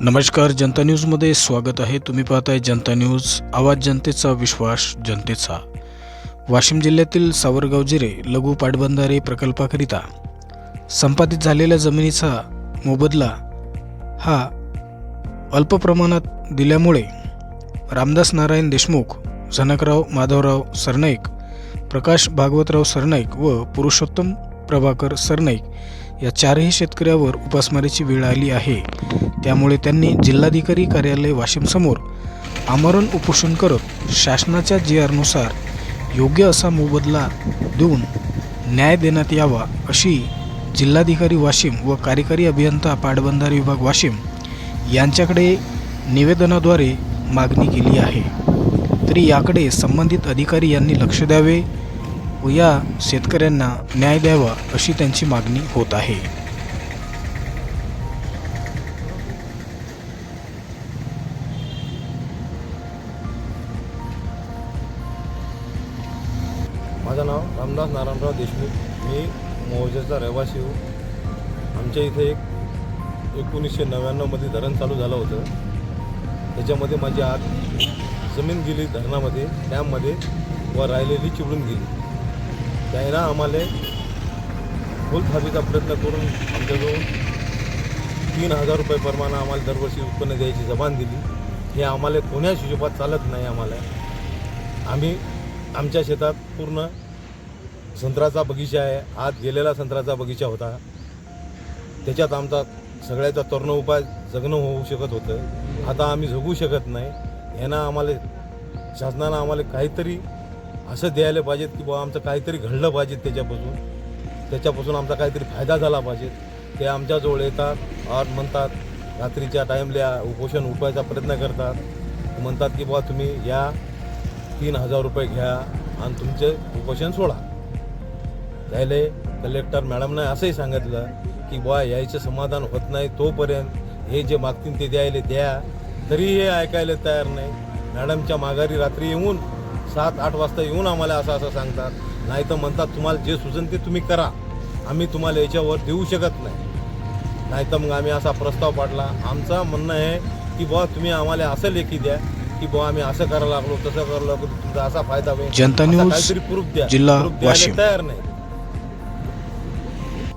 नमस्कार जनता न्यूजमध्ये स्वागत आहे. तुम्ही पाहताय जनता न्यूज. आवाज जनतेचा विश्वास जनतेचा. वाशिम जिल्ह्यातील सावरगाव जिरे लघु पाटबंधारे प्रकल्पाकरिता संपादित झालेल्या जमिनीचा मोबदला हा अल्प प्रमाणात दिल्यामुळे रामदास नारायण देशमुख झनकराव माधवराव सरनाईक प्रकाश भागवतराव सरनाईक व पुरुषोत्तम प्रभाकर सरनाईक या चारही शेतकऱ्यावर उपासमारीची वेळ आली आहे. त्यामुळे त्यांनी जिल्हाधिकारी कार्यालय वाशिमसमोर आमरण उपोषण करत शासनाच्या जी आरनुसार योग्य असा मोबदला देऊन न्याय देण्यात यावा अशी जिल्हाधिकारी वाशिम व कार्यकारी अभियंता पाटबंधारे विभाग वाशिम यांच्याकडे निवेदनाद्वारे मागणी केली आहे. तरी याकडे संबंधित अधिकारी यांनी लक्ष द्यावे व या शेतकऱ्यांना न्याय द्यावा अशी त्यांची मागणी होत आहे. माझं नाव रामदास नारायणराव देशमुख. मी मोहजेचा रहिवासी हो. आमच्या इथे एक एकोणीसशे नव्याण्णवमध्ये धरण चालू झालं होतं. त्याच्यामध्ये माझी आत जमीन गेली धरणामध्ये डॅममध्ये व राहिलेली चिवडून गेली. त्यानं आम्हाला फुलथापीचा प्रयत्न करून आमच्याजवळ तीन हजार रुपये प्रमाणे आम्हाला दरवर्षी उत्पन्न द्यायची जबान दिली. हे आम्हाला कोण्याच हिशोबात चालत नाही आम्हाला. आम्ही आमच्या शेतात पूर्ण संत्र्याचा बगीचा आहे. आत गेलेला संत्र्याचा बगीचा होता. त्याच्यात आमचा सगळ्याचा तरुण उपाय जगणं होऊ शकत होतं. आता आम्ही जगू शकत नाही. यांना आम्हाला शासनानं आम्हाला काहीतरी असं द्यायला पाहिजेत की बुवा आमचं काहीतरी घडलं पाहिजे त्याच्यापासून. त्याच्यापासून आमचा काहीतरी फायदा झाला पाहिजे ते आमच्याजवळ येतात और म्हणतात रात्रीच्या टाईमला उपोषण उठवायचा प्रयत्न करतात. म्हणतात की बुवा तुम्ही या तीन हजार रुपये घ्या आणि तुमचे उपोषण सोडा. त्याले कलेक्टर मॅडमनं असंही सांगितलं की बुवा यायचं समाधान होत नाही तोपर्यंत हे जे मागतील ते द्यायला द्या. तरी हे ऐकायला तयार नाही. मॅडमच्या माघारी रात्री येऊन सात आठ वाजता येऊन आम्हाला असं असं सांगतात. नाही तर म्हणतात तुम्हाला जे सुचन ते तुम्ही करा. आम्ही तुम्हाला याच्यावर देऊ शकत नाही. नाही तर मग आम्ही असा प्रस्ताव पाडला. आमचं म्हणणं आहे की बुवा तुम्ही आम्हाला असं लेखी द्या की बुवा आम्ही असं करायला लागलो तसं करायला लागलो तुमचा असा फायदा होईल. जनता न्यूज, काहीतरी प्रूफ द्या. जिल्हा. तयार नाही.